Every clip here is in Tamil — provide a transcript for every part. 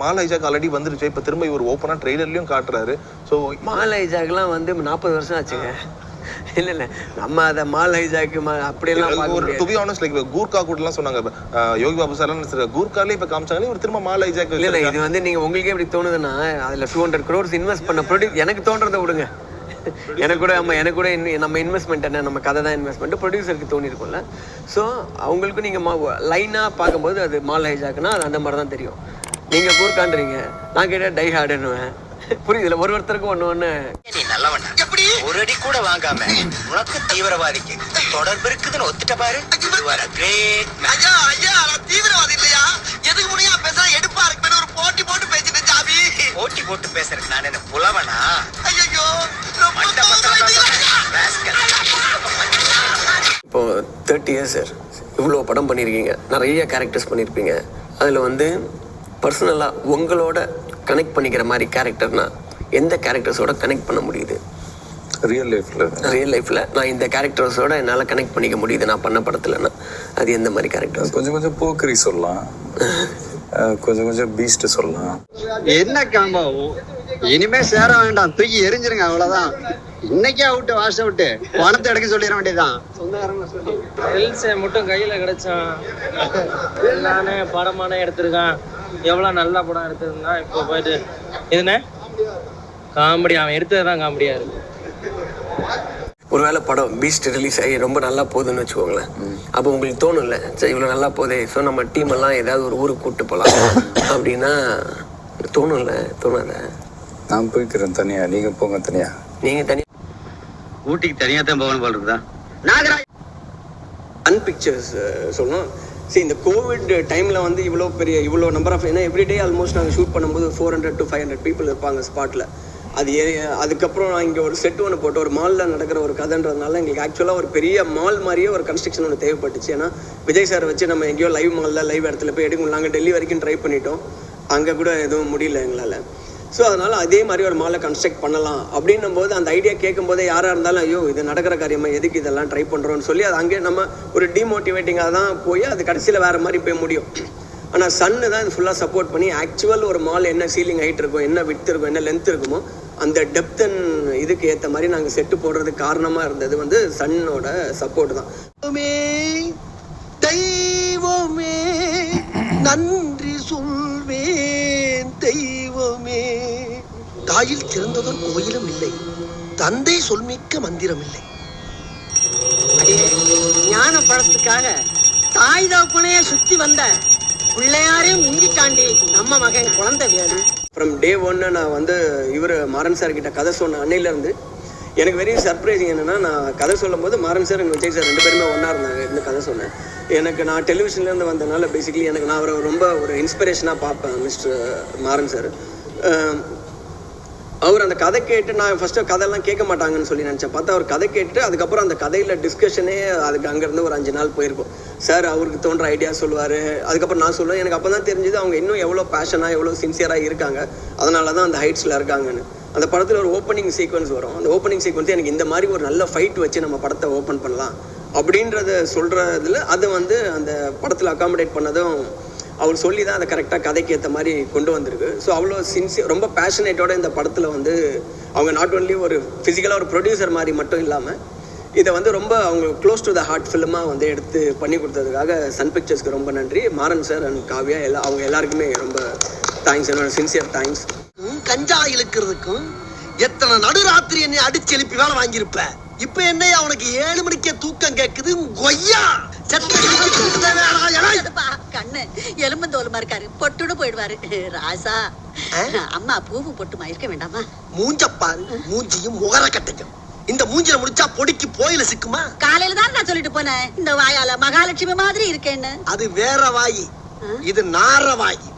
மால் ஹைஜாக் ஆல்ரெடி வந்துருச்சு. இப்போ திரும்ப இவர் ஓப்பனாக ட்ரெய்லர்லையும் காட்டுறாரு. ஸோ மால் ஹைஜாக்லாம் வந்து நாற்பது வருஷம் ஆச்சுங்க. இல்லை இல்லை. நம்ம அதை மால் ஹைஜாக்கு மா அப்படியெல்லாம் ஒரு to be honest like Gurkha கூடலாம் சொன்னாங்க. யோகி பாபு சார் கூர்காலே இப்போ காமிச்சாங்களே இவர் திரும்ப மால் ஹைஜாக் இல்லை இல்லை. இது வந்து நீங்கள் உங்களுக்கே எப்படி தோணுதுன்னா அதில் டூ ஹண்ட்ரட் க்ரோர்ஸ் இன்வெஸ்ட் பண்ண ப்ரொடியூஸ் எனக்கு தோன்றதை விடுங்க. எனக்கு கூட நம்ம எனக்கு கூட நம்ம இன்வெஸ்ட்மெண்ட் என்ன? நம்ம கதை தான் இன்வெஸ்ட்மெண்ட் ப்ரொடியூசருக்கு தோணிருக்கும்ல. ஸோ அவங்களுக்கும் நீங்கள் லைனாக பார்க்கும்போது அது மால் ஹைஜாக்னா அது அந்த மாதிரி தான் தெரியும். நீங்கள் கூர்கான்றீங்க நான் கேட்டால் டை ஹார்டுன்னுவேன் புரியுதுல? ஒரு ஒருத்தருக்கு ஒன்று ஒன்று நீ நல்லவனா? எப்படி? ஒரு அடி கூட வாங்காம உனக்கு தீவிரவாதிக்கு தொடர்பு இருக்குதுன்னு ஒத்துட்ட பாரு. கிரேட் ஐயா ஐயா நான் தீவிரவாதி இல்லையா? எதுக்கு முடியா பேச எடுப்பா இருக்குன்னு ஒரு போட்டி போட்டு பேசிட்டு ஜாபி. போட்டி போட்டு பேசுறதுக்கு நான் என்ன புலவனா? ஐயோ. இப்போ தேர்ட்டி இயர்ஸ் சார் இவ்வளோ படம் பண்ணியிருக்கீங்க நிறைய கேரக்டர்ஸ் பண்ணியிருப்பீங்க அதில் வந்து பர்சனலாக உங்களோட கனெக்ட் பண்ணிக்கிற மாதிரி கேரக்டர்னா எந்த கேரக்டர்ஸோட கனெக்ட் பண்ண முடியுது? ரியல் லைஃப்ல ரியல் லைஃப்பில் நான் இந்த கேரக்டர்ஸோட என்னால் கனெக்ட் பண்ணிக்க முடியுது நான் பண்ண படத்துலன்னா. அது எந்த மாதிரி கேரக்டர்ஸ் கொஞ்சம் கொஞ்சம் போக்கரி சொல்லலாம். கொஞ்சம் கொஞ்சம் பீஸ்ட் சொல்லலாம். என்ன காம்போ இனிமே சேர வேண்டாம். தூக்கி எரிஞ்சிருங்க அவ்வளவுதான். இன்னைக்கே அவுட்டு வாஷ் அவுட்டு பணத்தை எடுக்க சொல்லிட வேண்டியதுதான். எல்சே மட்டும் கையில கிடைச்சான் நானே படமானே எடுத்திருக்கான். எவ்வளவு நல்ல படம் எடுத்திருந்தான் இப்போ போயிட்டு இதுனே? காமெடி அவன் எடுத்தது தான் காமெடியா இருக்கு. ஒருவேளை படம் பீஸ்ட் ரிலீஸ் ஆகி ரொம்ப நல்லா போகுதுன்னு வச்சுக்கோங்களேன். அப்போ உங்களுக்கு தோணும்ல சரி இவ்வளோ நல்லா போதே ஸோ நம்ம டீம் எல்லாம் ஏதாவது ஒரு ஊருக்கு கூப்பிட்டு போகலாம் அப்படின்னா தோணும்ல தோணாத? நான் போய்க்கிறேன் தனியா. நீங்க போங்க தனியா. நீங்கள் தனி ஊட்டிக்கு தனியா தான் போகணும் போல இருக்குதா? அன் பிக்சர்ஸ் சொல்லணும். சரி இந்த கோவிட் டைமில் வந்து இவ்வளோ பெரிய இவ்வளோ நம்பர் ஆஃப் ஏன்னா எவ்ரிடே ஆல்மோஸ்ட் நாங்கள் ஷூட் பண்ணும்போது four hundred to five hundred people இருப்பாங்க ஸ்பாட்டில் அது ஏ- அதுக்கப்புறம் நான் இங்கே ஒரு செட் ஒன்று போட்டு ஒரு மாலில் நடக்கிற ஒரு கதைன்றதுனால எங்களுக்கு ஆக்சுவலாக ஒரு பெரிய மால் மாதிரியே ஒரு கன்ஸ்ட்ரக்ஷன் ஒன்று தேவைப்பட்டுச்சு. ஏன்னா விஜய் சார் வச்சு நம்ம எங்கேயோ லைவ் மாலில் லைவ் இடத்துல போய் எடுக்கணும் நாங்கள் டெல்லி வரைக்கும் ட்ரை பண்ணிட்டோம். அங்கே கூட எதுவும் முடியல எங்களால். ஸோ அதனால் அதே மாதிரி ஒரு மாலை கன்ஸ்ட்ரக்ட் பண்ணலாம். அப்படின்னும் போது அந்த ஐடியா கேட்கும் போதே யாராக இருந்தாலும் ஐயோ இது நடக்கிற காரியமாக எதுக்கு இதெல்லாம் ட்ரை பண்ணுறோன்னு சொல்லி அது அங்கே நம்ம ஒரு டிமோட்டிவேட்டிங்காக தான் போய் அது கடைசியில் வேறு மாதிரி போய் முடியும். ஆனால் சன்னு தான் இது ஃபுல்லாக சப்போர்ட் பண்ணி ஆக்சுவல் ஒரு மால் என்ன சீலிங் ஹைட் இருக்கும் என்ன விட்த் இருக்கும் என்ன லென்த் இருக்குமோ அந்த டெப்த் அண்ட் இதுக்கு ஏற்ற மாதிரி நாங்கள் செட்டு போடுறதுக்கு காரணமாக இருந்தது வந்து சன்னோட சப்போர்ட் தான். தெய்வமே தாயில் சிறந்ததொரு கோயிலும் இல்லை. தந்தை சொல்மிக்க மந்திரம் இல்லை ஞான படத்துக்காக தாய் தகப்பனையே சுத்தி வந்த பிள்ளையாரையும் முந்திட்டாண்டி நம்ம மகன் குழந்தை வேணும் ஃப்ரம் டே ஒன்று நான் வந்து இவர் மாறன் சார் கிட்ட கதை சொன்ன அன்னையிலேருந்து எனக்கு வெரி சர்ப்ரைசிங் என்னென்னா நான் கதை சொல்லும்போது மாறன் சார் எங்கள் விஜய் சார் ரெண்டு பேருமே ஒன்றா இருந்தாங்க இந்த கதை சொன்னேன் எனக்கு நான் டெலிவிஷன்லேருந்து வந்தனால பேசிக்கலி எனக்கு நான் அவரை ரொம்ப ஒரு இன்ஸ்பிரேஷனாக பார்ப்பேன் மிஸ்டர் மாறன் சார் அவர் அந்த கதை கேட்டு நான் ஃபஸ்ட்டு கதையெல்லாம் கேட்க மாட்டாங்கன்னு சொல்லி நினச்சேன். பார்த்தா அவர் கதை கேட்டு அதுக்கப்புறம் அந்த கதையில் டிஸ்கஷனே அதுக்கு அங்கேருந்து ஒரு அஞ்சு நாள் போயிருக்கும். சார் அவருக்கு தோன்ற ஐடியா சொல்லுவார். அதுக்கப்புறம் நான் சொல்லுவேன் எனக்கு அப்போ தான் தெரிஞ்சது அவங்க இன்னும் எவ்வளோ பேஷனாக எவ்வளோ சின்சியராக இருக்காங்க. அதனால தான் அந்த ஹைட்ஸில் இருக்காங்கன்னு. அந்த படத்தில் ஒரு ஓப்பனிங் சீக்வன்ஸ் வரும். அந்த ஓப்பனிங் சீக்வன்ஸ் எனக்கு இந்த மாதிரி ஒரு நல்ல ஃபைட் வச்சு நம்ம படத்தை ஓப்பன் பண்ணலாம் அப்படின்றத சொல்கிறதுல அது வந்து அந்த படத்தில் அகாமடேட் பண்ணதும் அவர் சொல்லி தான் அதை கரெக்டாக கதைக்கு ஏற்ற மாதிரி கொண்டு வந்திருக்கு. ஸோ அவ்வளோ சின்சியர் ரொம்ப பேஷனேட்டோட இந்த படத்தில் வந்து அவங்க நாட் ஒன்லி ஒரு ஃபிசிக்கலாக ஒரு ப்ரொடியூசர் மாதிரி மட்டும் இல்லாமல் இதை வந்து ரொம்ப அவங்க க்ளோஸ் டு த ஹார்ட் ஃபிலிமாக வந்து எடுத்து பண்ணி கொடுத்ததுக்காக சன் பிக்சர்ஸ்க்கு ரொம்ப நன்றி. மாறன் சார் அண்ட் காவ்யா எல்லா அவங்க எல்லாருக்குமே ரொம்ப தேங்க்ஸ் என்னோட சின்சியர் தேங்க்ஸ் ம், கஞ்சா இழுக்கிறதுக்கும் எத்தனை நடுராத்திரி என்னை அடிச்சு எழுப்பி வேலை வாங்கியிருப்ப? இப்ப என்ன அவனுக்கு ஏழு மணிக்கே தூக்கம் கேட்குது கொய்யா! கண்ணு எலும்பு தோலுமா இருக்காரு. பொட்டுன்னு போயிடுவாரு. ராசா அம்மா பூவு பொட்டுமா? இருக்க வேண்டாமா? மூஞ்ச பாரு மூஞ்சியும் முகர கட்டையும் இந்த மூஞ்சில முடிச்சா பொடிக்கு போயில சிக்குமா? காலையில தான் நான் சொல்லிட்டு போனேன். இந்த வாயால மகாலட்சுமி மாதிரி இருக்கேன்னு. அது வேற வாயி. இது நார வாயி.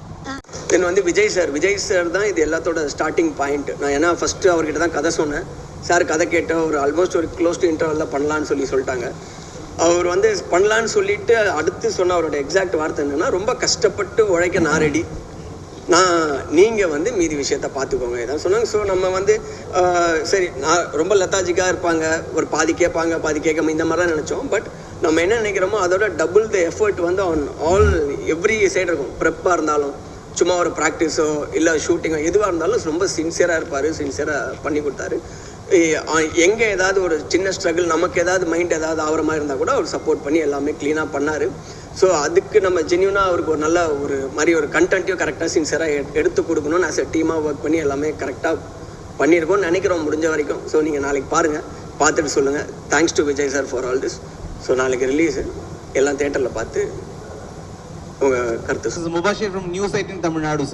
தென் வந்து விஜய் சார். விஜய் சார் தான் இது எல்லாத்தோட ஸ்டார்டிங் பாயிண்ட் நான் ஏன்னா ஃபஸ்ட்டு அவர்கிட்ட தான் கதை சொன்னேன். சார் கதை கேட்ட ஒரு ஆல்மோஸ்ட் ஒரு க்ளோஸ் டு இன்டர்வலில் பண்ணலான்னு சொல்லி சொல்லிட்டாங்க. அவர் வந்து பண்ணலான்னு சொல்லிட்டு அடுத்து சொன்ன அவரோட எக்ஸாக்ட் வார்த்தை என்னன்னா ரொம்ப கஷ்டப்பட்டு உழைக்க நான் ரெடி நான் நீங்கள் வந்து மீதி விஷயத்த பார்த்துக்கோங்க. இதான் சொன்னாங்க. ஸோ நம்ம வந்து சரி நான் ரொம்ப லெத்தாஜிக்காக இருப்பாங்க. ஒரு பாதி கேட்பாங்க பாதி கேட்காம இந்த மாதிரி தான் நினச்சோம். பட் நம்ம என்ன நினைக்கிறோமோ அதோட டபுள் த எஃபர்ட் வந்து ஆன் ஆல் எவ்ரி சைடு இருக்கும். ப்ரெப்பாக இருந்தாலும் சும்மா ஒரு ப்ராக்டிஸோ இல்லை ஷூட்டிங்கோ எதுவாக இருந்தாலும் ரொம்ப சின்சியராக இருப்பார். சின்சியராக பண்ணி கொடுத்தாரு. எங்கே ஏதாவது ஒரு சின்ன ஸ்ட்ரகிள் நமக்கு ஏதாவது மைண்ட் ஏதாவது ஆகிற மாதிரி இருந்தால் கூட அவர் சப்போர்ட் பண்ணி எல்லாமே க்ளீனாக பண்ணார். ஸோ அதுக்கு நம்ம ஜென்யூனாக அவருக்கு ஒரு நல்ல ஒரு மாதிரி ஒரு கண்டென்ட்டையும் கரெக்டாக சின்சியராக எடுத்து கொடுக்கணும்னு ஆஸ் எ டீமாக ஒர்க் பண்ணி எல்லாமே கரெக்டாக பண்ணியிருக்கோம்னு நினைக்கிறோம் முடிஞ்ச வரைக்கும். ஸோ நீங்கள் நாளைக்கு பாருங்கள் பார்த்துட்டு சொல்லுங்கள் thanks to Vijay sir for all this so நாளைக்கு ரிலீஸு எல்லாம் தேட்டரில் பார்த்து உங்கள் கருத்து This is Mubashir from News 18 Tamil Nadu,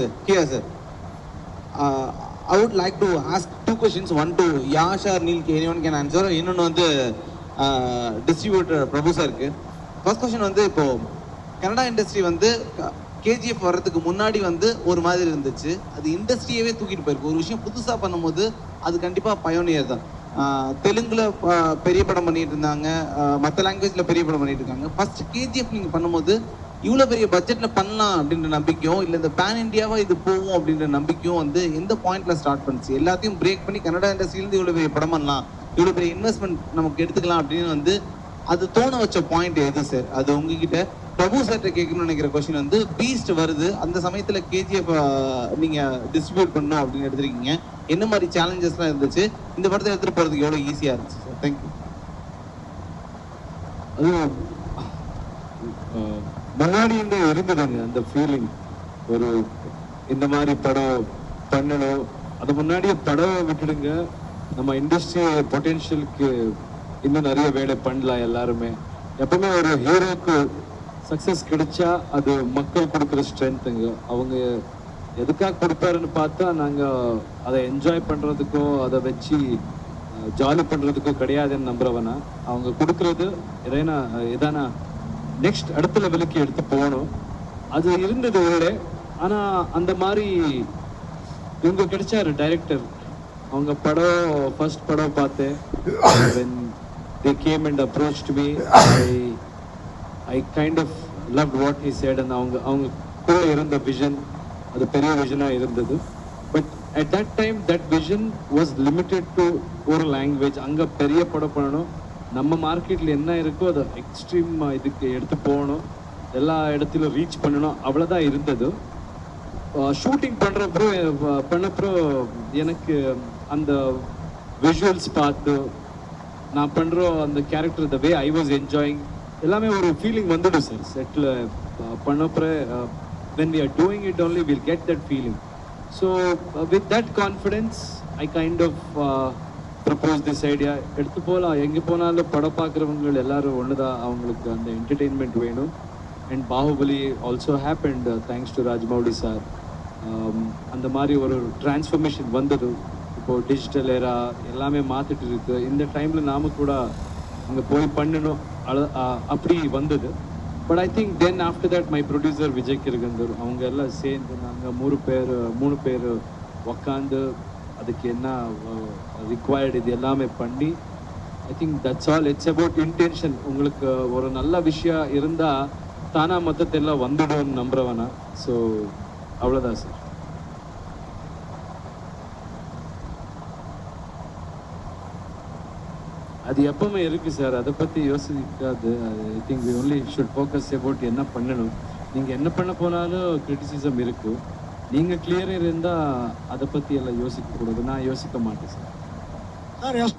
uh, I would like to ask two questions one two two Neel One one can answer இன்னொன்று வந்து டிஸ்ட்ரிபியூட்டர் பிரபு சாருக்கு ஃபர்ஸ்ட் கொஷின் வந்து இப்போ கனடா இண்டஸ்ட்ரி வந்து கேஜிஎஃப் வர்றதுக்கு முன்னாடி வந்து ஒரு மாதிரி இருந்துச்சு. அது இண்டஸ்ட்ரியவே தூக்கிட்டு போயிருக்கு. ஒரு விஷயம் புதுசாக பண்ணும்போது அது கண்டிப்பாக பயோனியர் தான். தெலுங்கில் தெலுங்குல பெரிய படம் பண்ணிட்டு இருந்தாங்க. மற்ற லாங்குவேஜில் பெரிய படம் பண்ணிட்டு இருக்காங்க. ஃபர்ஸ்ட் கேஜிஎஃப் நீங்கள் பண்ணும்போது இவ்வளோ பெரிய பட்ஜெட்டில் பண்ணலாம் அப்படின்ற நம்பிக்கையும் இல்லை இந்த பேன் இண்டியாவாக இது போகும் அப்படின்ற நம்பிக்கையும் வந்து எந்த பாயிண்ட்ல ஸ்டார்ட் பண்ணுச்சு? எல்லாத்தையும் பிரேக் பண்ணி கன்னடா இண்டஸ்ட்ரியிலேருந்து இவ்வளோ பெரிய படம் பண்ணலாம். இவ்வளோ பெரிய இன்வெஸ்ட்மெண்ட் நமக்கு எடுத்துக்கலாம் அப்படின்னு வந்து அது தோண வச்ச பாயிண்ட் எது சார் அது உங்ககிட்ட பிரபு சார்ட்ட கேட்கணும்னு நினைக்கிற கொஸ்டின் வந்து பீஸ்ட் வருது. அந்த சமயத்துல கேஜிஎஃப் நீங்க டிஸ்ட்ரிபியூட் பண்ணணும் அப்படின்னு எடுத்துருக்கீங்க. என்ன மாதிரி சேலஞ்சஸ்லாம் இருந்துச்சு? இந்த படத்தை எடுத்துட்டு போறதுக்கு எவ்வளவு ஈஸியா இருந்துச்சு சார் தேங்க்யூ அதுவும் முன்னாடி இருந்தே இருந்ததுங்க அந்த ஃபீலிங் ஒரு இந்த மாதிரி படம் பண்ணணும் அது முன்னாடியே படம் விட்டுடுங்க. நம்ம இண்டஸ்ட்ரி பொட்டென்ஷியலுக்கு இன்னும் நிறைய வேலை பண்ணலாம் எல்லாருமே. எப்பவுமே ஒரு ஹீரோக்கு சக்ஸஸ் கிடைச்சா அது மக்கள் கொடுக்குற ஸ்ட்ரென்த்துங்க அவங்க எதுக்காக கொடுப்பாருன்னு பார்த்தா நாங்கள் அதை என்ஜாய் பண்ணுறதுக்கோ அதை வச்சு ஜாலி பண்ணுறதுக்கோ கிடையாதுன்னு நம்புறவனா. அவங்க கொடுக்குறது எதனா எதானா நெக்ஸ்ட் அடுத்த லெவலுக்கு எடுத்து போகணும். அது இருந்தது உள்ளே ஆனால் அந்த மாதிரி இவங்க கிடைச்சாரு டைரக்டர் அவங்க படம் ஃபர்ஸ்ட் படம் பார்த்தேன். They came and approach approached me I kind of love what he said அந்த அவங்க அவங்க கூட இருந்த விஷன் அது பெரிய விஷனாக இருந்தது. But at that time that vision was limited to ஒரு லாங்குவேஜ் அங்கே பெரிய படம் பண்ணணும். நம்ம மார்க்கெட்டில் என்ன இருக்கோ அதை எக்ஸ்ட்ரீம் இதுக்கு எடுத்து போகணும். எல்லா இடத்துல ரீச் பண்ணணும். அவ்வளோதான் இருந்தது. ஷூட்டிங் பண்ணுறப்போ பண்ணப்போ எனக்கு அந்த விஷுவல்ஸ் பார்த்து நான் பண்ணுற அந்த character the way I was enjoying எல்லாமே ஒரு ஃபீலிங் வந்துடும் சார் செட்டில் பண்ணப்போ when we are doing it only will get that feeling so with that confidence I kind of propose this idea எடுத்து போகலாம் எங்கே போனாலும் படம் பார்க்குறவங்க எல்லாரும் ஒன்று தான் அவங்களுக்கு அந்த என்டர்டெயின்மெண்ட் வேணும். And Baahubali also happened thanks to Rajamouli sir அந்த மாதிரி ஒரு டிரான்ஸ்ஃபர்மேஷன் வந்தது. இப்போது டிஜிட்டல் ஏரா எல்லாமே மாற்றிட்டு இருக்குது இந்த டைமில் நாம கூட அங்கே போய் பண்ணணும். அழ- அப்படி வந்தது. But I think then after that my producer Vijay Kiragandur அவங்க எல்லாம் சேர்ந்து நாங்கள் மூணு பேர் மூணு பேர் உக்காந்து அதுக்கு என்ன ரிக்வயர்டு இது எல்லாமே பண்ணி I think that's all it's about intention உங்களுக்கு ஒரு நல்ல விஷயம் இருந்தால் தானா மொத்தத்தெல்லாம் வந்துடும்னு நம்புறவனா. ஸோ அவ்வளோதான் சார் அது எப்பவுமே இருக்கு சார் அதை பத்தி யோசிக்காது. I think we only should focus about என்ன பண்ணணும். நீங்க என்ன பண்ண போனாலும் கிரிட்டிசிசம் இருக்கு. நீங்க கிளியராக இருந்தா அதை பத்தி எல்லாம் யோசிக்க கூடாது. நான் யோசிக்க மாட்டேன் சார். சார்